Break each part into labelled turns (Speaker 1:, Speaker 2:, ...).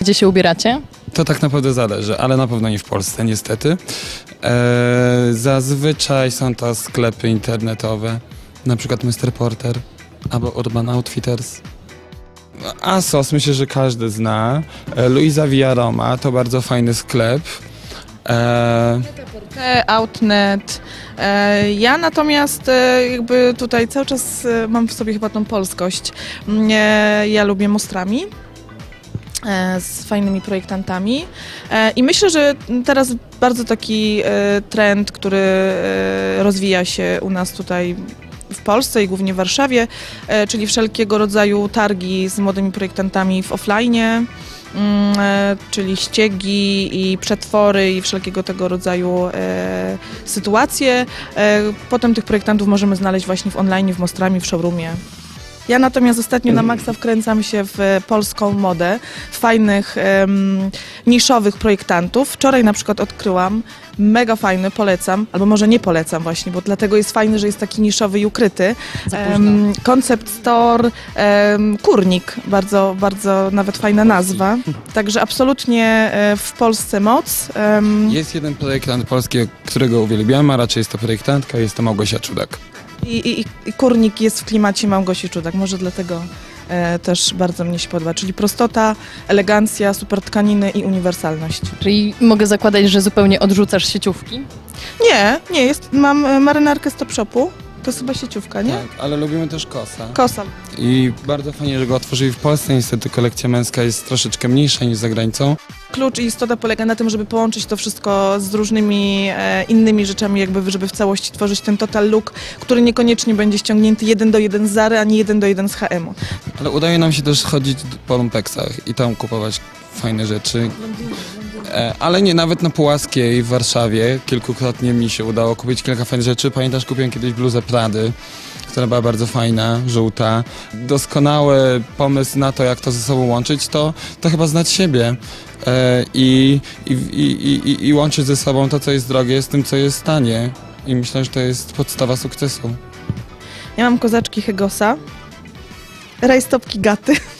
Speaker 1: Gdzie się ubieracie?
Speaker 2: To tak naprawdę zależy, ale na pewno nie w Polsce, niestety. E, zazwyczaj są to sklepy internetowe, na przykład Mr. Porter albo Urban Outfitters. Asos myślę, że każdy zna. E, Luisa Villaroma to bardzo fajny sklep. E,
Speaker 3: Te Outnet. E, Ja natomiast e, jakby tutaj cały czas e, mam w sobie chyba tą polskość. Mm, e, Ja lubię mostrami z fajnymi projektantami E, i myślę, że teraz bardzo taki e, trend, który e, rozwija się u nas tutaj w Polsce i głównie w Warszawie, e, czyli wszelkiego rodzaju targi z młodymi projektantami w offline, mm, e, czyli ściegi i przetwory i wszelkiego tego rodzaju e, sytuacje. E, potem tych projektantów możemy znaleźć właśnie w online, w Mostrami, w showroomie. Ja natomiast ostatnio na maksa wkręcam się w e, polską modę, w fajnych, em, niszowych projektantów. Wczoraj na przykład odkryłam, mega fajny, polecam, albo może nie polecam właśnie, bo dlatego jest fajny, że jest taki niszowy i ukryty. Concept Store, em, Kurnik, bardzo, bardzo nawet fajna nazwa. Także absolutnie e, w Polsce moc. Em,
Speaker 2: jest jeden projektant polski, którego uwielbiam, a raczej jest to projektantka, jest to Małgosia Czudak.
Speaker 3: I, i, I Kurnik jest w klimacie Małgosi Czudak, może dlatego e, też bardzo mnie się podoba. Czyli prostota, elegancja, super tkaniny i uniwersalność.
Speaker 1: Czyli mogę zakładać, że zupełnie odrzucasz sieciówki?
Speaker 3: Nie, nie, jest, mam e, marynarkę z Top Shopu. To jest chyba sieciówka, nie?
Speaker 2: Tak, ale lubimy też kosa.
Speaker 3: Kosa.
Speaker 2: I bardzo fajnie, że go otworzyli w Polsce. Niestety kolekcja męska jest troszeczkę mniejsza niż za granicą.
Speaker 3: Klucz i istota polega na tym, żeby połączyć to wszystko z różnymi e, innymi rzeczami, jakby żeby w całości tworzyć ten total look, który niekoniecznie będzie ściągnięty jeden do jeden z Zary, ani jeden do jeden z H&M-u.
Speaker 2: Ale udaje nam się też chodzić po lumpeksach i tam kupować fajne rzeczy. Ale nie, nawet na Pułaskiej w Warszawie kilkukrotnie mi się udało kupić kilka fajnych rzeczy. Pamiętasz, kupiłem kiedyś bluzę Prady, która była bardzo fajna, żółta. Doskonały pomysł na to, jak to ze sobą łączyć, to, to chyba znać siebie. E, i, i, i, i, I łączyć ze sobą to, co jest drogie, z tym, co jest tanie. I myślę, że to jest podstawa sukcesu.
Speaker 3: Ja mam kozaczki Hegosa, rajstopki Gaty, e,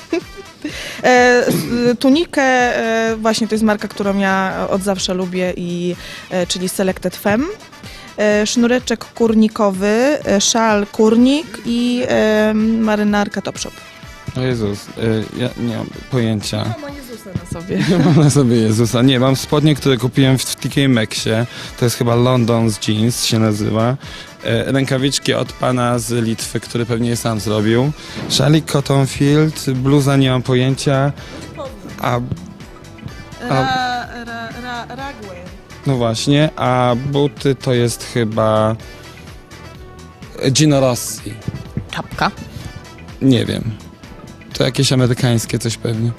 Speaker 3: tunikę, e, właśnie to jest marka, którą ja od zawsze lubię, i, e, czyli Selected Femme, e, sznureczek kurnikowy, e, szal kurnik i e, marynarka Topshop.
Speaker 2: O Jezus, e, ja nie mam pojęcia.
Speaker 3: Jezusa na sobie.
Speaker 2: Nie mam na sobie Jezusa. Nie, mam spodnie, które kupiłem w TK Maxie. To jest chyba London's Jeans się nazywa. E, rękawiczki od pana z Litwy, który pewnie je sam zrobił. Szalik Cotton Field, bluza nie mam pojęcia. A,
Speaker 3: Ra, ra, ra, ragwear.
Speaker 2: no właśnie, a buty to jest chyba Gino Rossi.
Speaker 1: Czapka.
Speaker 2: Nie wiem. To jakieś amerykańskie coś pewnie.